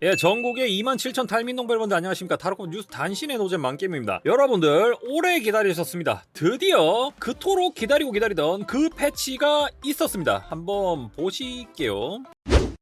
예, 전국의 27,000 탈민농부 여러분들 안녕하십니까. 타로코 뉴스 단신의 노잼 만게임입니다. 여러분들, 오래 기다리셨습니다. 드디어 그토록 기다리고 기다리던 그 패치가 있었습니다. 한번 보실게요.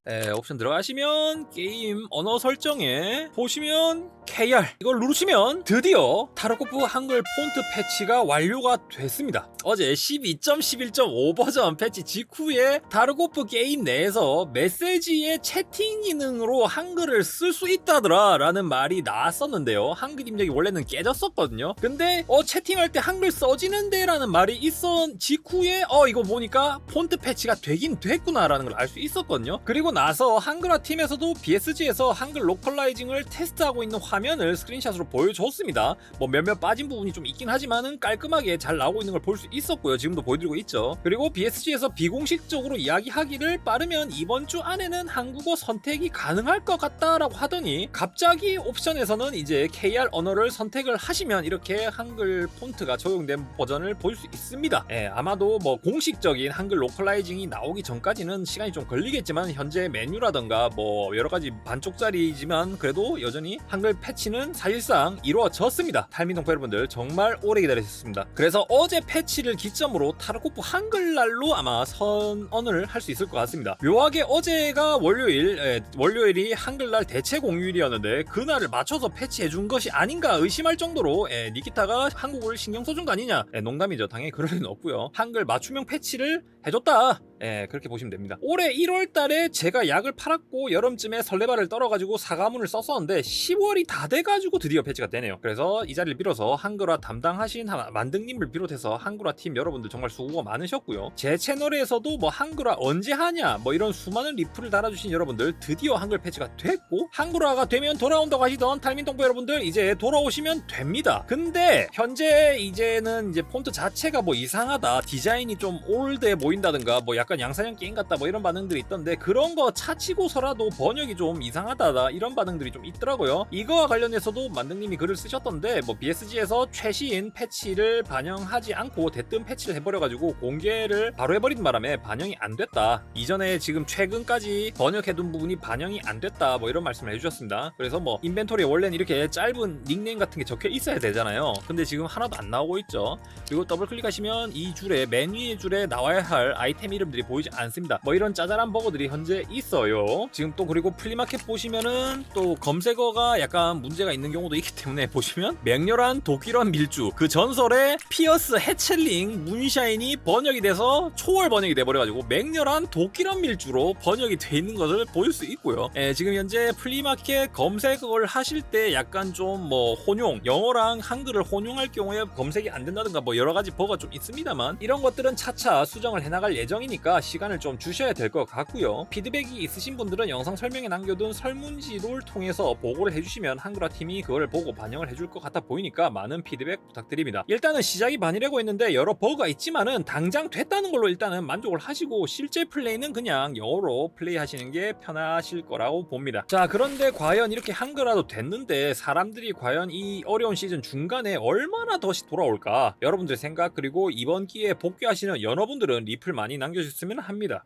예, 옵션 들어가시면 게임 언어 설정에 보시면 KR 이걸 누르시면 드디어 타로코프 한글 폰트 패치가 완료가 됐습니다. 어제 12.11.5 버전 패치 직후에 타르코프 게임 내에서 메시지의 채팅 기능으로 한글을 쓸 수 있다더라 라는 말이 나왔었는데요. 한글 입력이 원래는 깨졌었거든요. 근데 어 채팅할 때 한글 써지는데 라는 말이 있었 직후에 어 이거 보니까 폰트 패치가 되긴 됐구나 라는 걸 알 수 있었거든요. 그리고 나서 한글화 팀에서도 BSG에서 한글 로컬라이징을 테스트하고 있는 화면을 스크린샷으로 보여줬습니다. 뭐 몇몇 빠진 부분이 좀 있긴 하지만은 깔끔하게 잘 나오고 있는 걸 볼 수 있었고요. 지금도 보여드리고 있죠. 그리고 BSG에서 비공식적으로 이야기하기를 빠르면 이번 주 안에는 한국어 선택이 가능할 것 같다라고 하더니 갑자기 옵션에서는 이제 KR 언어를 선택을 하시면 이렇게 한글 폰트가 적용된 버전을 볼 수 있습니다. 예, 아마도 뭐 공식적인 한글 로컬라이징이 나오기 전까지는 시간이 좀 걸리겠지만 현재 메뉴라던가 뭐 여러 가지 반쪽짜리지만 그래도 여전히 한글 패치는 사실상 이루어졌습니다. 탈민동포 여러분들 정말 오래 기다리셨습니다. 그래서 어제 패치를 기점으로 타르코프 한글날로 아마 선언을 할 수 있을 것 같습니다. 묘하게 어제가 월요일, 예, 월요일이 한글날 대체 공휴일이었는데 그날을 맞춰서 패치해 준 것이 아닌가 의심할 정도로 예, 니키타가 한국을 신경 써준 거 아니냐? 예, 농담이죠. 당연히 그럴 리는 없고요. 한글 맞춤형 패치를 해줬다. 예, 그렇게 보시면 됩니다. 올해 1월 달에 제가 약을 팔았고 여름쯤에 설레발을 떨어가지고 사과문을 썼었는데 10월이 다 돼가지고 드디어 패치가 되네요. 그래서 이 자리를 빌어서 한글화 담당하신 하- 만등님을 비롯해서 한글화 팀 여러분들 정말 수고가 많으셨고요. 제 채널에서도 뭐 한글화 언제 하냐 뭐 이런 수많은 리플을 달아주신 여러분들 드디어 한글 패치가 됐고 한글화가 되면 돌아온다고 하시던 탈민동부 여러분들 이제 돌아오시면 됩니다. 근데 현재 이제는 이제 폰트 자체가 뭐 이상하다 디자인이 좀 올드해 보인다든가 뭐 약간 양산형 게임 같다 뭐 이런 반응들이 있던데 그런 거 차치고서라도 번역이 좀 이상하다 이런 반응들이 좀 있더라고요. 이거와 관련해서도 만등님이 글을 쓰셨던데 뭐 BSG에서 최신 패치를 반영하지 않고 대뜸 패치를 해버려가지고 공개를 바로 해버린 바람에 반영이 안 됐다. 이전에 지금 최근까지 번역해둔 부분이 반영이 안 됐다 뭐 이런 말씀을 해주셨습니다. 그래서 뭐 인벤토리에 원래는 이렇게 짧은 닉네임 같은 게 적혀 있어야 되잖아요. 근데 지금 하나도 안 나오고 있죠. 그리고 더블 클릭하시면 이 줄에 맨 위의 줄에 나와야 할 아이템 이름들 이 보이지 않습니다. 뭐 이런 짜잘한 버거들이 현재 있어요. 지금 또 그리고 플리마켓 보시면은 또 검색어가 약간 문제가 있는 경우도 있기 때문에 보시면 맹렬한 도끼런 밀주 그 전설의 피어스 해첼링 문샤인이 번역이 돼서 초월 번역이 돼버려가지고 맹렬한 도끼런 밀주로 번역이 돼 있는 것을 보일 수 있고요. 예, 지금 현재 플리마켓 검색을 하실 때 약간 좀 뭐 혼용 영어랑 한글을 혼용할 경우에 검색이 안 된다든가 뭐 여러 가지 버가 좀 있습니다만 이런 것들은 차차 수정을 해나갈 예정이니까 시간을 좀 주셔야 될 것 같고요. 피드백이 있으신 분들은 영상 설명에 남겨둔 설문지를 통해서 보고를 해주시면 한글화 팀이 그걸 보고 반영을 해줄 것 같아 보이니까 많은 피드백 부탁드립니다. 일단은 시작이 반이라고 했는데 여러 버가 있지만은 당장 됐다는 걸로 일단은 만족을 하시고 실제 플레이는 그냥 영어로 플레이하시는 게 편하실 거라고 봅니다. 자 그런데 과연 이렇게 한글화도 됐는데 사람들이 과연 이 어려운 시즌 중간에 얼마나 더 돌아올까? 여러분들의 생각 그리고 이번 기회에 복귀하시는 연어분들은 리플 많이 남겨주 셨으면 합니다.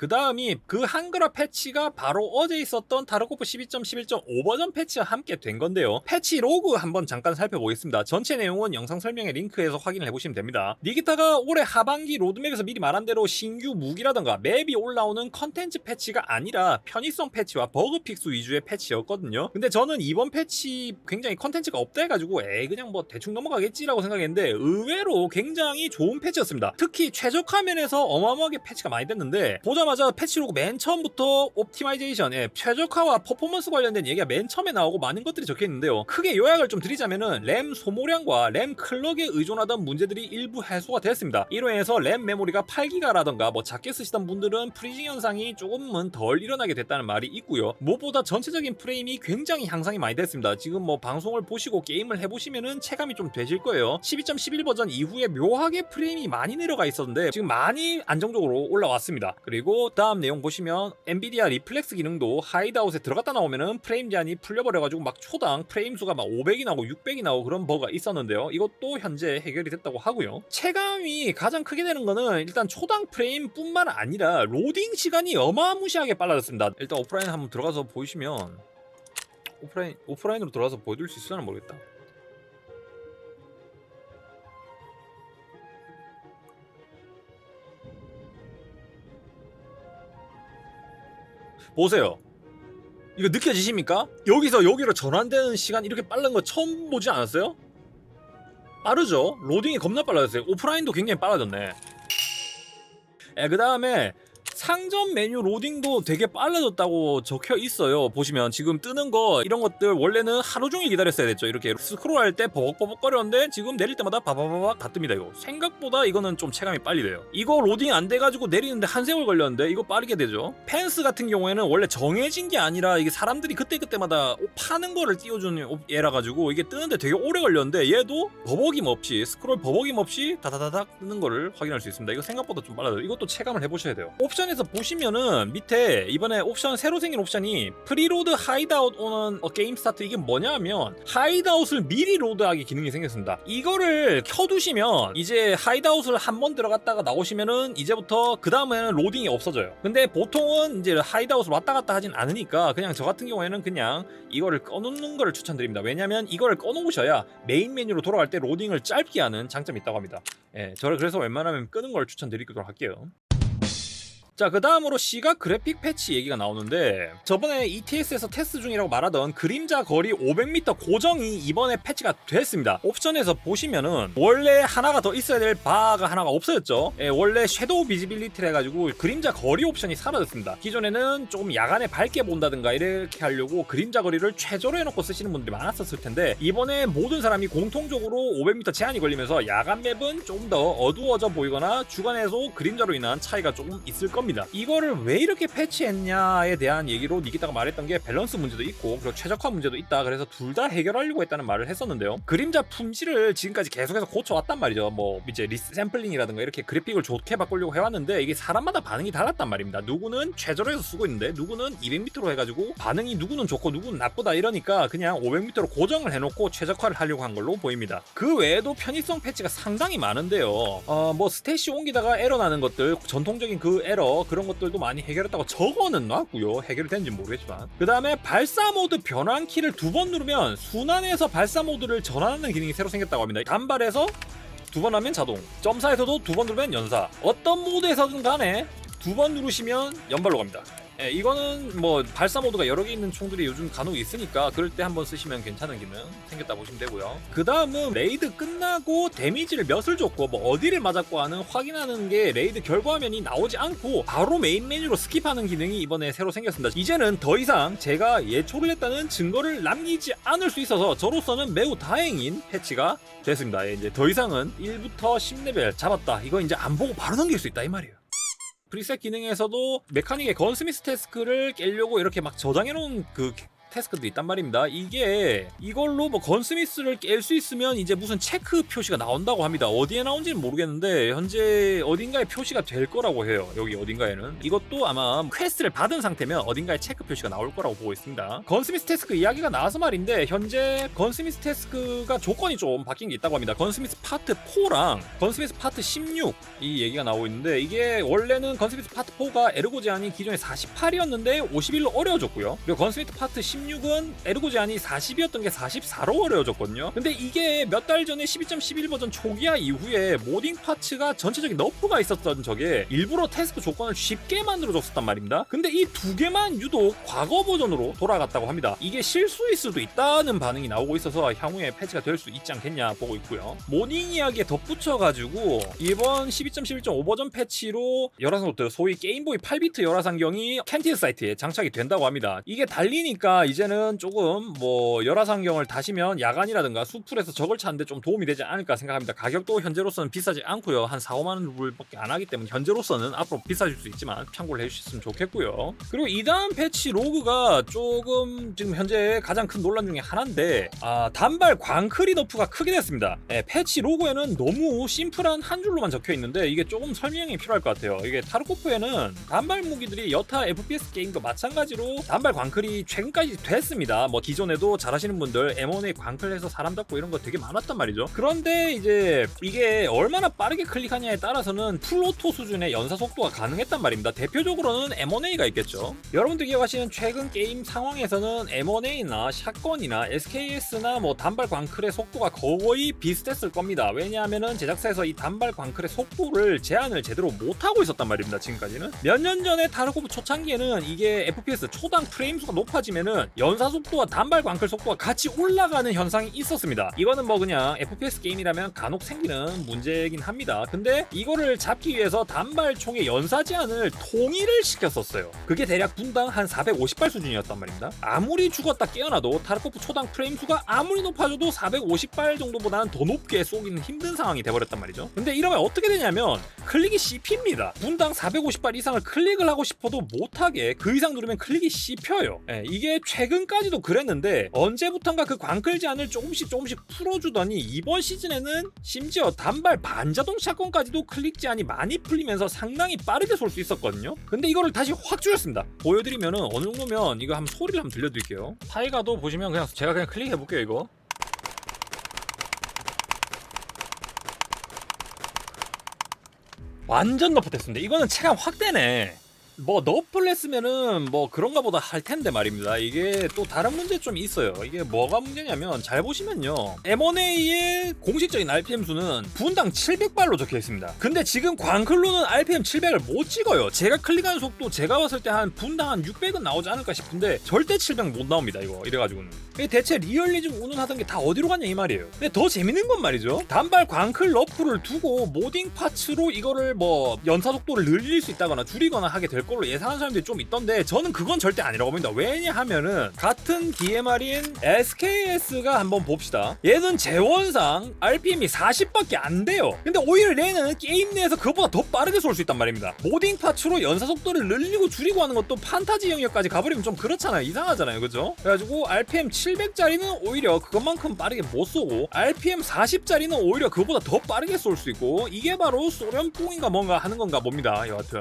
그 다음이 그 한글화 패치가 바로 어제 있었던 타르코프 12.11.5 버전 패치와 함께 된 건데요. 패치 로그 한번 잠깐 살펴보겠습니다. 전체 내용은 영상 설명에 링크해서 확인을 해보시면 됩니다. 니기타가 올해 하반기 로드맵에서 미리 말한 대로 신규 무기라던가 맵이 올라오는 컨텐츠 패치가 아니라 편의성 패치와 버그 픽스 위주의 패치였거든요. 근데 저는 이번 패치 굉장히 컨텐츠가 없다 해가지고 에이 그냥 뭐 대충 넘어가겠지라고 생각했는데 의외로 굉장히 좋은 패치였습니다. 특히 최적화 면에서 어마어마하게 패치가 많이 됐는데 보자마자 패치로고 맨 처음부터 옵티마이제이션, 예, 최적화와 퍼포먼스 관련된 얘기가 맨 처음에 나오고 많은 것들이 적혀 있는데요. 크게 요약을 좀 드리자면은 램 소모량과 램 클럭에 의존하던 문제들이 일부 해소가 됐습니다. 이로 인해서 램 메모리가 8기가라던가 뭐 작게 쓰시던 분들은 프리징 현상이 조금은 덜 일어나게 됐다는 말이 있고요. 무엇보다 전체적인 프레임이 굉장히 향상이 많이 됐습니다. 지금 뭐 방송을 보시고 게임을 해보시면은 체감이 좀 되실 거예요. 12.11 버전 이후에 묘하게 프레임이 많이 내려가 있었는데 지금 많이 안정적으로 올라왔습니다. 그리고 다음 내용 보시면 엔비디아 리플렉스 기능도 하이드아웃에 들어갔다 나오면은 프레임 제한이 풀려버려가지고 막 초당 프레임 수가 막 500이 나오고 600이 나오고 그런 버가 있었는데요. 이것도 현재 해결이 됐다고 하고요. 체감이 가장 크게 되는 거는 일단 초당 프레임뿐만 아니라 로딩 시간이 어마무시하게 빨라졌습니다. 일단 오프라인 한번 들어가서 보시면 오프라인 오프라인으로 들어가서 보여줄 수 있으나 모르겠다. 보세요. 이거 느껴지십니까? 여기서 여기로 전환되는 시간 이렇게 빠른 거 처음 보지 않았어요? 빠르죠? 로딩이 겁나 빨라졌어요. 오프라인도 굉장히 빨라졌네. 예, 그 다음에 상점 메뉴 로딩도 되게 빨라졌다고 적혀 있어요. 보시면 지금 뜨는 거 이런 것들 원래는 하루 종일 기다렸어야 됐죠. 이렇게 스크롤할 때 버벅버벅거렸는데 지금 내릴 때마다 바바바박 다 뜹니다. 이거 생각보다 이거는 좀 체감이 빨리 돼요. 이거 로딩 안 돼가지고 내리는데 한 세월 걸렸는데 이거 빠르게 되죠. 펜스 같은 경우에는 원래 정해진 게 아니라 이게 사람들이 그때 그때마다 파는 거를 띄워주는 얘라 가지고 이게 뜨는데 되게 오래 걸렸는데 얘도 버벅임 없이 스크롤 버벅임 없이 다다다닥 뜨는 거를 확인할 수 있습니다. 이거 생각보다 좀 빨라요. 이것도 체감을 해보셔야 돼요. 옵션에서 보시면은 밑에 이번에 옵션 새로 생긴 옵션이 프리로드 하이드아웃 오는 어, 게임 스타트 이게 뭐냐면 하이드아웃을 미리 로드하기 기능이 생겼습니다. 이거를 켜두시면 이제 하이드아웃을 한 번 들어갔다가 나오시면은 이제부터 그 다음에는 로딩이 없어져요. 근데 보통은 이제 하이드아웃을 왔다 갔다 하진 않으니까 그냥 저 같은 경우에는 그냥 이거를 꺼놓는 거를 추천드립니다. 왜냐면 이거를 꺼놓으셔야 메인 메뉴로 돌아갈 때 로딩을 짧게 하는 장점이 있다고 합니다. 예, 저를 그래서 웬만하면 끄는 걸 추천드리도록 할게요. 자, 그 다음으로 시각 그래픽 패치 얘기가 나오는데 저번에 ETS에서 테스트 중이라고 말하던 그림자 거리 500m 고정이 이번에 패치가 됐습니다. 옵션에서 보시면은 원래 하나가 더 있어야 될 바가 하나가 없어졌죠. 예, 원래 섀도우 비지빌리티를 해가지고 그림자 거리 옵션이 사라졌습니다. 기존에는 조금 야간에 밝게 본다든가 이렇게 하려고 그림자 거리를 최저로 해놓고 쓰시는 분들이 많았었을 텐데 이번에 모든 사람이 공통적으로 500m 제한이 걸리면서 야간 맵은 조금 더 어두워져 보이거나 주간에도 그림자로 인한 차이가 조금 있을 겁니다. 이거를 왜 이렇게 패치했냐에 대한 얘기로 니기타가 말했던 게 밸런스 문제도 있고 그리고 최적화 문제도 있다. 그래서 둘 다 해결하려고 했다는 말을 했었는데요. 그림자 품질을 지금까지 계속해서 고쳐왔단 말이죠. 뭐 이제 리샘플링이라든가 이렇게 그래픽을 좋게 바꾸려고 해왔는데 이게 사람마다 반응이 달랐단 말입니다. 누구는 최저로 해서 쓰고 있는데 누구는 200m로 해가지고 반응이 누구는 좋고 누구는 나쁘다 이러니까 그냥 500m로 고정을 해놓고 최적화를 하려고 한 걸로 보입니다. 그 외에도 편의성 패치가 상당히 많은데요. 어, 뭐 스탯이 옮기다가 에러 나는 것들 전통적인 그 에러 그런 것들도 많이 해결했다고 적어는 놨고요. 해결이 됐는지 모르겠지만 그 다음에 발사 모드 변환 키를 두 번 누르면 순환에서 발사 모드를 전환하는 기능이 새로 생겼다고 합니다. 단발에서 두 번 하면 자동, 점사에서도 두 번 누르면 연사. 어떤 모드에서든 간에 두 번 누르시면 연발로 갑니다. 예, 이거는 뭐 발사 모드가 여러 개 있는 총들이 요즘 간혹 있으니까 그럴 때 한번 쓰시면 괜찮은 기능 생겼다 보시면 되고요. 그 다음은 레이드 끝나고 데미지를 몇을 줬고 뭐 어디를 맞았고 하는 확인하는 게 레이드 결과 화면이 나오지 않고 바로 메인 메뉴로 스킵하는 기능이 이번에 새로 생겼습니다. 이제는 더 이상 제가 예초를 했다는 증거를 남기지 않을 수 있어서 저로서는 매우 다행인 패치가 됐습니다. 예, 이제 더 이상은 1부터 10레벨 잡았다. 이거 이제 안 보고 바로 넘길 수 있다 이 말이에요. 프리셋 기능에서도 메카닉의 건스미스 태스크를 깨려고 이렇게 막 저장해 놓은 그 태스크도 있단 말입니다. 이게 이걸로 뭐 건스미스를 깰 수 있으면 이제 무슨 체크 표시가 나온다고 합니다. 어디에 나온지는 모르겠는데 현재 어딘가에 표시가 될 거라고 해요. 여기 어딘가에는 이것도 아마 퀘스트를 받은 상태면 어딘가에 체크 표시가 나올 거라고 보고 있습니다. 건스미스 태스크 이야기가 나와서 말인데 현재 건스미스 태스크가 조건이 좀 바뀐 게 있다고 합니다. 건스미스 파트 4랑 건스미스 파트 16 이 얘기가 나오고 있는데 이게 원래는 건스미스 파트 4가 에르고 제한이 기존에 48이었는데 51로 어려워졌고요. 그리고 건스미스 파트 16은 에르고 제한이 40이었던 게 44로 어려워졌거든요. 근데 이게 몇 달 전에 12.11 버전 초기화 이후에 모딩 파츠가 전체적인 너프가 있었던 적에 일부러 태스크 조건을 쉽게 만들어줬었단 말입니다. 근데 이 두 개만 유독 과거 버전으로 돌아갔다고 합니다. 이게 실수일 수도 있다는 반응이 나오고 있어서 향후에 패치가 될 수 있지 않겠냐 보고 있고요. 모닝 이야기에 덧붙여가지고 이번 12.11.5 버전 패치로 열화상 노트 소위 게임보이 8비트 열화상경이 캔티드 사이트에 장착이 된다고 합니다. 이게 달리니까 이제는 조금 뭐 열화상경을 다시면 야간이라든가 수풀에서 적을 찾는데 좀 도움이 되지 않을까 생각합니다. 가격도 현재로서는 비싸지 않고요. 한 4, 5만 원 루블밖에 안 하기 때문에 현재로서는 앞으로 비싸질 수 있지만 참고를 해주셨으면 좋겠고요. 그리고 이 다음 패치 로그가 조금 지금 현재 가장 큰 논란 중에 하나인데 아, 단발 광크리 너프가 크게 됐습니다. 예, 패치 로고에는 너무 심플한 한 줄로만 적혀 있는데 이게 조금 설명이 필요할 것 같아요. 이게 타르코프에는 단발 무기들이 여타 FPS 게임도 마찬가지로 단발 광클이 최근까지 됐습니다. 뭐 기존에도 잘하시는 분들 M1A 광클에서 사람 잡고 이런 거 되게 많았단 말이죠. 그런데 이제 이게 얼마나 빠르게 클릭하냐에 따라서는 풀오토 수준의 연사 속도가 가능했단 말입니다. 대표적으로는 M1A가 있겠죠. 여러분들 기억하시는 최근 게임 상황에서는 M1A나 샷건이나 SKS나 뭐 단발 광클의 속도가 거의 비슷했을 겁니다. 왜냐하면은 제작사에서 이 단발 광클의 속도를 제한을 제대로 못하고 있었단 말입니다. 지금까지는 몇 년 전에 타르코프 초창기에는 이게 FPS 초당 프레임 수가 높아지면은 연사 속도와 단발 광클 속도가 같이 올라가는 현상이 있었습니다. 이거는 뭐 그냥 FPS 게임이라면 간혹 생기는 문제긴 합니다. 근데 이거를 잡기 위해서 단발 총의 연사 제한을 통일을 시켰었어요. 그게 대략 분당 한 450발 수준이었단 말입니다. 아무리 죽었다 깨어나도 타르코프 초당 프레임 수가 아무리 높아져도 450발 정도보다는 더 높게 쏘기는 힘든 상황이 돼버렸단 말이죠. 근데 이러면 어떻게 되냐면 클릭이 씹힙니다. 분당 450발 이상을 클릭을 하고 싶어도 못하게 그 이상 누르면 클릭이 씹혀요. 예, 이게 최 근까지도 그랬는데 언제부턴가 그 광클 제한을 조금씩 조금씩 풀어주더니 이번 시즌에는 심지어 단발 반자동 샷건까지도 클릭 제한이 많이 풀리면서 상당히 빠르게 쏠 수 있었거든요. 근데 이거를 다시 확 줄였습니다. 보여드리면은 어느 정도면 이거 한번 소리를 한번 들려드릴게요. 타이가도 보시면 그냥 제가 그냥 클릭해 볼게요 이거. 완전 너프됐습니다. 이거는 체감 확 되네. 뭐 너프를 했으면은 뭐 그런가 보다 할 텐데 말입니다. 이게 또 다른 문제 좀 있어요. 이게 뭐가 문제냐면 잘 보시면요. M1A의 공식적인 RPM 수는 분당 700발로 적혀 있습니다. 근데 지금 광클로는 RPM 700을 못 찍어요. 제가 클릭하는 속도 제가 봤을 때 한 분당 한 600은 나오지 않을까 싶은데 절대 700 못 나옵니다. 이거 이래가지고는. 대체 리얼리즘 운운하던 게 다 어디로 갔냐 이 말이에요. 근데 더 재밌는 건 말이죠. 단발 광클 러프를 두고 모딩 파츠로 이거를 뭐 연사 속도를 늘릴 수 있다거나 줄이거나 하게 될 걸로 예상하는 사람들이 좀 있던데 저는 그건 절대 아니라고 봅니다. 왜냐하면은 같은 DMR인 SKS가 한번 봅시다. 얘는 재원상 RPM이 40밖에 안 돼요. 근데 오히려 얘는 게임 내에서 그보다 더 빠르게 쏠 수 있단 말입니다. 모딩 파츠로 연사 속도를 늘리고 줄이고 하는 것도 판타지 영역까지 가버리면 좀 그렇잖아요. 이상하잖아요. 그죠? 그래가지고 RPM 700짜리는 오히려 그것만큼 빠르게 못 쏘고 RPM 40짜리는 오히려 그보다 더 빠르게 쏠 수 있고 이게 바로 소련뽕인가 뭔가 하는 건가 봅니다. 여하튼.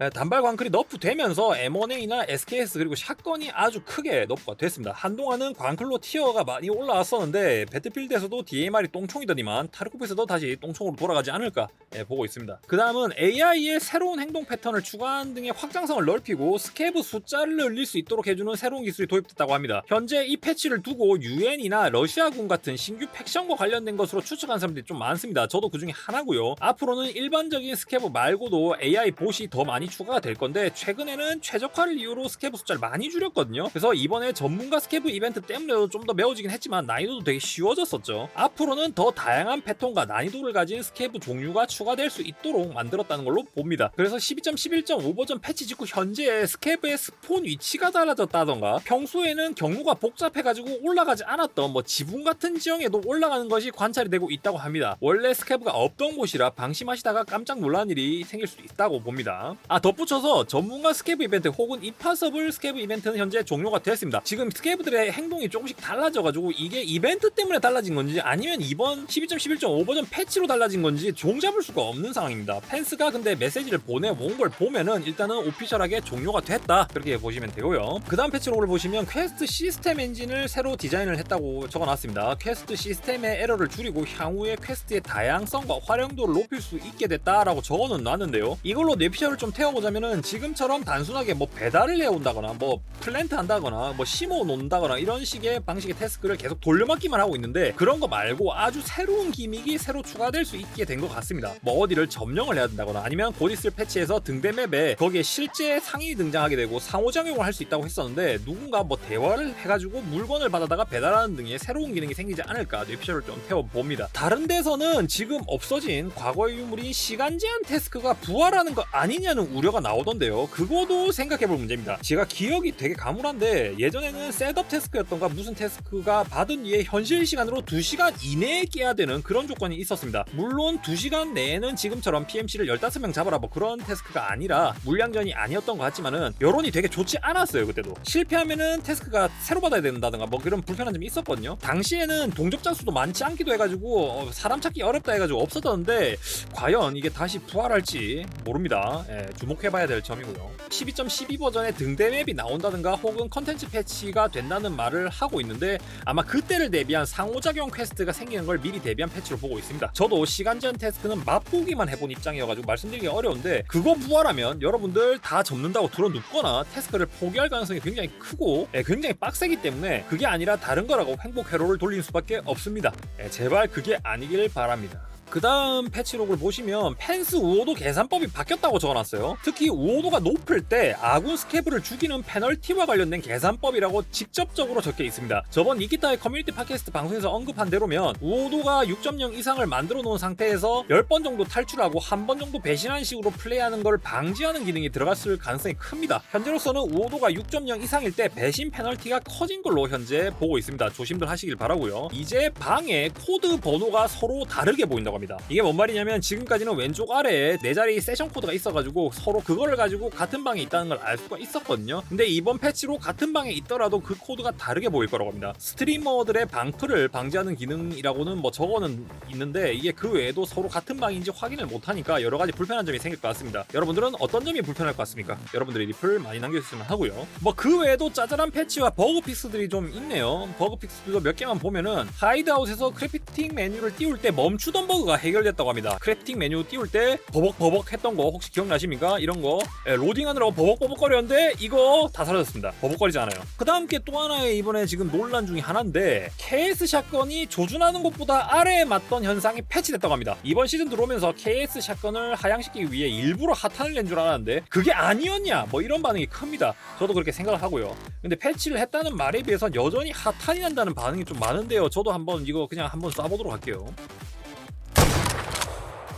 네, 단발 광클이 너프 되면서 M1A나 SKS 그리고 샷건이 아주 크게 너프가 됐습니다. 한동안은 광클로 티어가 많이 올라왔었는데 배틀필드에서도 DMR이 똥총이더니만 타르코프에서도 다시 똥총으로 돌아가지 않을까 예, 보고 있습니다. 그 다음은 AI의 새로운 행동 패턴을 추가한 등의 확장성을 넓히고 스케브 숫자를 늘릴 수 있도록 해주는 새로운 기술이 도입됐다고 합니다. 현재 이 패치를 두고 유엔이나 러시아군 같은 신규 팩션과 관련된 것으로 추측한 사람들이 좀 많습니다. 저도 그 중에 하나고요. 앞으로는 일반적인 스케브 말고도 AI 봇이 더 많이 추가가 될 건데 최근에는 최적화를 이유로 스케브 숫자를 많이 줄였거든요. 그래서 이번에 전문가 스케브 이벤트 때문에도 좀 더 매워지긴 했지만 난이도도 되게 쉬워졌었죠. 앞으로는 더 다양한 패턴과 난이도를 가진 스케브 종류가 추가될 수 있도록 만들었다는 걸로 봅니다. 그래서 12.11.5 버전 패치 직후 현재 스케브의 스폰 위치가 달라졌다던가 평소에는 경로가 복잡해가지고 올라가지 않았던 뭐 지붕 같은 지형에도 올라가는 것이 관찰이 되고 있다고 합니다. 원래 스케브가 없던 곳이라 방심하시다가 깜짝 놀란 일이 생길 수도 있다고 봅니다. 아 덧붙여서 전문가 스케브 이벤트 혹은 이파서블 스케브 이벤트는 현재 종료가 됐습니다. 지금 스케브들의 행동이 조금씩 달라져가지고 이게 이벤트 때문에 달라진 건지 아니면 이번 12.11.5 버전 패치로 달라진 건지 종잡을 수가 없는 상황입니다. 펜스가 근데 메시지를 보내온 걸 보면은 일단은 오피셜하게 종료가 됐다 그렇게 보시면 되고요. 그 다음 패치로그를 보시면 퀘스트 시스템 엔진을 새로 디자인을 했다고 적어놨습니다. 퀘스트 시스템의 에러를 줄이고 향후에 퀘스트의 다양성과 활용도를 높일 수 있게 됐다라고 적어는 놨는데요. 이걸로 뇌피셜을 좀 태워 보자면은 지금처럼 단순하게 뭐 배달을 해온다거나 뭐 플랜트 한다거나 뭐 심어 놓는다거나 이런 식의 방식의 태스크를 계속 돌려막기만 하고 있는데 그런 거 말고 아주 새로운 기믹이 새로 추가될 수 있게 된 것 같습니다. 뭐 어디를 점령을 해야 된다거나 아니면 곧 있을 패치에서 등대 맵에 거기에 실제 상인이 등장하게 되고 상호작용을 할 수 있다고 했었는데 누군가 뭐 대화를 해가지고 물건을 받아다가 배달하는 등의 새로운 기능이 생기지 않을까 뇌피셜을 좀 태워봅니다. 다른 데서는 지금 없어진 과거의 유물인 시간 제한 태스크가 부활하는 거 아니냐는 우려가 나오던데요. 그거도 생각해볼 문제입니다. 제가 기억이 되게 가물한데 예전에는 셋업 태스크였던가 무슨 태스크가 받은 뒤에 현실 시간으로 2시간 이내에 깨야 되는 그런 조건이 있었습니다. 물론 2시간 내에는 지금처럼 PMC를 15명 잡아라 뭐 그런 태스크가 아니라 물량전이 아니었던 것 같지만은 여론이 되게 좋지 않았어요 그때도 실패하면은 태스크가 새로 받아야 된다든가 뭐 그런 불편한 점이 있었거든요 당시에는 동접자 수도 많지 않기도 해가지고 어, 사람 찾기 어렵다 해가지고 없었던데 과연 이게 다시 부활할지 모릅니다 예, 좀 주목해봐야 될 점이고요. 12.12 버전의 등대 맵이 나온다든가 혹은 컨텐츠 패치가 된다는 말을 하고 있는데 아마 그때를 대비한 상호작용 퀘스트가 생기는 걸 미리 대비한 패치로 보고 있습니다. 저도 시간 제한 태스크는 맛보기만 해본 입장이어가지고 말씀드리기 어려운데 그거 부활하면 여러분들 다 접는다고 들어눕거나 태스크를 포기할 가능성이 굉장히 크고 예, 굉장히 빡세기 때문에 그게 아니라 다른 거라고 행복 회로를 돌릴 수밖에 없습니다. 예, 제발 그게 아니길 바랍니다. 그 다음 패치록을 보시면 펜스 우호도 계산법이 바뀌었다고 적어놨어요. 특히 우호도가 높을 때 아군 스케브를 죽이는 페널티와 관련된 계산법이라고 직접적으로 적혀 있습니다. 저번 니키타의 커뮤니티 팟캐스트 방송에서 언급한 대로면 우호도가 6.0 이상을 만들어 놓은 상태에서 10번 정도 탈출하고 한 번 정도 배신하는 식으로 플레이하는 걸 방지하는 기능이 들어갔을 가능성이 큽니다. 현재로서는 우호도가 6.0 이상일 때 배신 페널티가 커진 걸로 현재 보고 있습니다. 조심들 하시길 바라고요. 이제 방에 코드 번호가 서로 다르게 보인다고 합니다. 이게 뭔 말이냐면 지금까지는 왼쪽 아래에 네 자리 세션 코드가 있어가지고 서로 그거를 가지고 같은 방에 있다는 걸 알 수가 있었거든요. 근데 이번 패치로 같은 방에 있더라도 그 코드가 다르게 보일 거라고 합니다. 스트리머들의 방풀을 방지하는 기능이라고는 뭐 저거는 있는데 이게 그 외에도 서로 같은 방인지 확인을 못하니까 여러 가지 불편한 점이 생길 것 같습니다. 여러분들은 어떤 점이 불편할 것 같습니까? 여러분들의 리플 많이 남겨주시면 하고요. 뭐 그 외에도 짜잘한 패치와 버그 픽스들이 좀 있네요. 버그 픽스들도 몇 개만 보면은 하이드아웃에서 크래프팅 메뉴를 띄울 때 멈추던 버그 가 해결됐다고 합니다. 크래프팅 메뉴 띄울 때 버벅버벅 했던 거 혹시 기억나십니까? 이런 거 예, 로딩하느라고 버벅버벅거렸는데 이거 다 사라졌습니다. 버벅거리지 않아요. 그 다음 게 또 하나의 이번에 지금 논란 중에 하나인데 KS 샷건이 조준하는 것보다 아래에 맞던 현상이 패치됐다고 합니다. 이번 시즌 들어오면서 KS 샷건을 하향시키기 위해 일부러 핫한을 낸 줄 알았는데 그게 아니었냐 뭐 이런 반응이 큽니다. 저도 그렇게 생각을 하고요. 근데 패치를 했다는 말에 비해서 여전히 핫한이 난다는 반응이 좀 많은데요. 저도 한번 이거 그냥 한번 쏴보도록 할게요.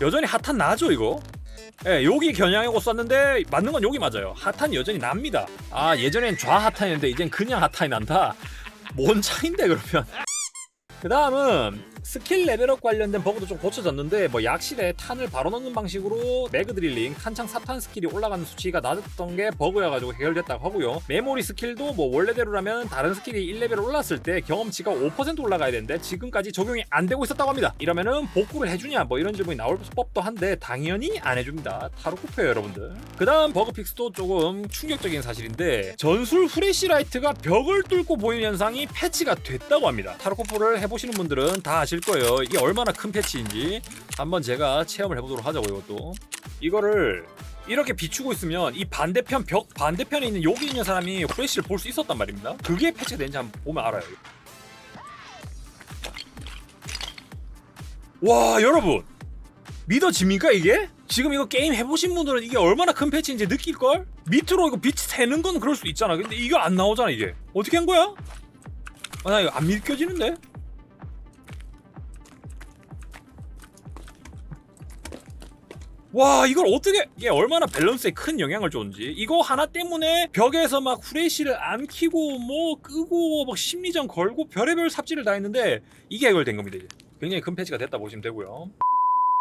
여전히 핫한 나죠 이거? 예, 여기 겨냥하고 쐈는데 맞는 건 여기 맞아요. 핫한 여전히 납니다. 아 예전엔 좌핫한이었는데 이젠 그냥 핫한이 난다. 뭔 차인데 그러면? 그 다음은 스킬 레벨업 관련된 버그도 좀 고쳐졌는데 뭐 약실에 탄을 바로 넣는 방식으로 매그 드릴링, 탄창 사탄 스킬이 올라가는 수치가 낮았던 게 버그여가지고 해결됐다고 하고요. 메모리 스킬도 뭐 원래대로라면 다른 스킬이 1레벨 올랐을 때 경험치가 5% 올라가야 되는데 지금까지 적용이 안 되고 있었다고 합니다. 이러면은 복구를 해주냐 뭐 이런 질문이 나올 법도 한데 당연히 안 해줍니다. 타로 쿠페요 여러분들. 그 다음 버그 픽스도 조금 충격적인 사실인데 전술 후레시라이트가 벽을 뚫고 보이는 현상이 패치가 됐다고 합니다. 타로코프를 해보 시는 분들은 다 아실 거예요. 이게 얼마나 큰 패치인지 한번 제가 체험을 해보도록 하자고 이것도. 이거를 이렇게 비추고 있으면 이 반대편 벽 반대편에 있는 여기 있는 사람이 후레쉬를 볼 수 있었단 말입니다. 그게 패치가 되는지 한번 보면 알아요. 와 여러분 믿어집니까 이게? 지금 이거 게임 해보신 분들은 이게 얼마나 큰 패치인지 느낄걸? 밑으로 이거 빛이 새는 건 그럴 수 있잖아 근데 이거 안 나오잖아 이게 어떻게 한 거야? 아, 나 이거 안 믿겨지는데? 와 이걸 어떻게 이게 얼마나 밸런스에 큰 영향을 줬는지 이거 하나 때문에 벽에서 막 후레쉬를 안 키고 뭐 끄고 막 심리전 걸고 별의별 삽질을 다 했는데 이게 해결된 겁니다 이제. 굉장히 큰 패치가 됐다 보시면 되고요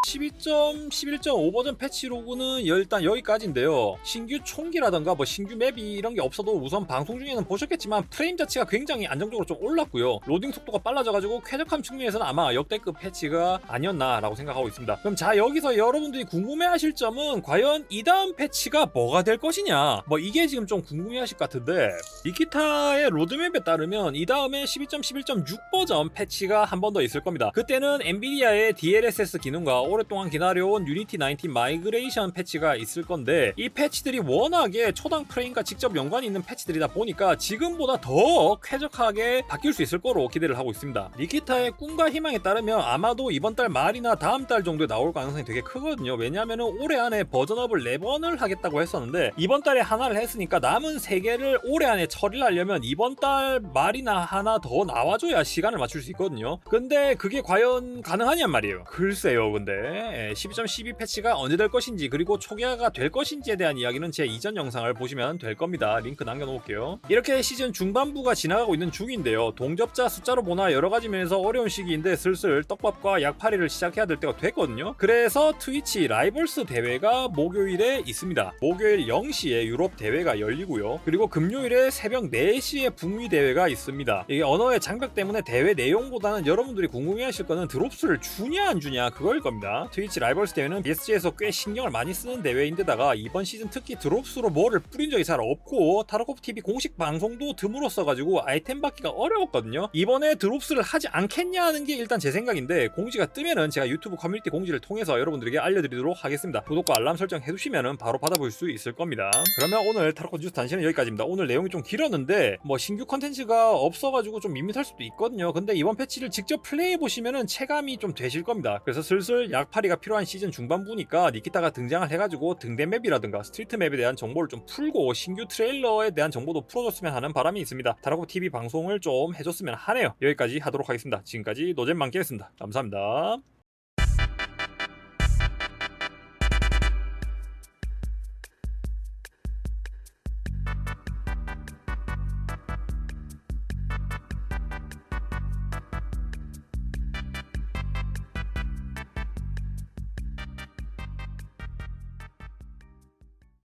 12.11.5 버전 패치 로그는 일단 여기까지인데요. 신규 총기라던가 뭐 신규 맵이 이런 게 없어도 우선 방송 중에는 보셨겠지만 프레임 자체가 굉장히 안정적으로 좀 올랐고요. 로딩 속도가 빨라져가지고 쾌적함 측면에서는 아마 역대급 패치가 아니었나라고 생각하고 있습니다. 그럼 자 여기서 여러분들이 궁금해하실 점은 과연 이 다음 패치가 뭐가 될 것이냐? 뭐 이게 지금 좀 궁금해하실 것 같은데 니키타의 로드맵에 따르면 이 다음에 12.11.6 버전 패치가 한 번 더 있을 겁니다. 그때는 엔비디아의 DLSS 기능과 오랫동안 기다려온 유니티 19 마이그레이션 패치가 있을 건데 이 패치들이 워낙에 초당 프레임과 직접 연관이 있는 패치들이다 보니까 지금보다 더 쾌적하게 바뀔 수 있을 거로 기대를 하고 있습니다. 니키타의 꿈과 희망에 따르면 아마도 이번 달 말이나 다음 달 정도에 나올 가능성이 되게 크거든요. 왜냐하면 올해 안에 버전업을 4번을 하겠다고 했었는데 이번 달에 하나를 했으니까 남은 3개를 올해 안에 처리를 하려면 이번 달 말이나 하나 더 나와줘야 시간을 맞출 수 있거든요. 근데 그게 과연 가능하냔 말이에요. 글쎄요, 근데 12.12 패치가 언제 될 것인지 그리고 초기화가 될 것인지에 대한 이야기는 제 이전 영상을 보시면 될 겁니다. 링크 남겨놓을게요. 이렇게 시즌 중반부가 지나가고 있는 중인데요. 동접자 숫자로 보나 여러 가지 면에서 어려운 시기인데 슬슬 떡밥과 약파리를 시작해야 될 때가 됐거든요. 그래서 트위치 라이벌스 대회가 목요일에 있습니다. 목요일 0시에 유럽 대회가 열리고요. 그리고 금요일에 새벽 4시에 북미 대회가 있습니다. 이게 언어의 장벽 때문에 대회 내용보다는 여러분들이 궁금해하실 거는 드롭스를 주냐 안 주냐 그거일 겁니다. 있습니다. 트위치 라이벌스 대회는 BSG에서 꽤 신경을 많이 쓰는 대회인데다가 이번 시즌 특히 드롭스로 뭐를 뿌린 적이 잘 없고 타르코프 TV 공식 방송도 드물었어 가지고 아이템 받기가 어려웠거든요. 이번에 드롭스를 하지 않겠냐 하는 게 일단 제 생각인데 공지가 뜨면은 제가 유튜브 커뮤니티 공지를 통해서 여러분들에게 알려드리도록 하겠습니다. 구독과 알람 설정 해두시면은 바로 받아볼 수 있을 겁니다. 그러면 오늘 타르코 뉴스 단신은 여기까지입니다. 오늘 내용이 좀 길었는데 뭐 신규 컨텐츠가 없어가지고 좀 밋밋할 수도 있거든요. 근데 이번 패치를 직접 플레이해 보시면은 체감이 좀 되실 겁니다. 그래서 슬슬 약파리가 필요한 시즌 중반부니까 니키타가 등장을 해가지고 등대 맵이라든가 스트리트 맵에 대한 정보를 좀 풀고 신규 트레일러에 대한 정보도 풀어줬으면 하는 바람이 있습니다. 타라코 TV 방송을 좀 해줬으면 하네요. 여기까지 하도록 하겠습니다. 지금까지 노잼만게였습니다. 감사합니다.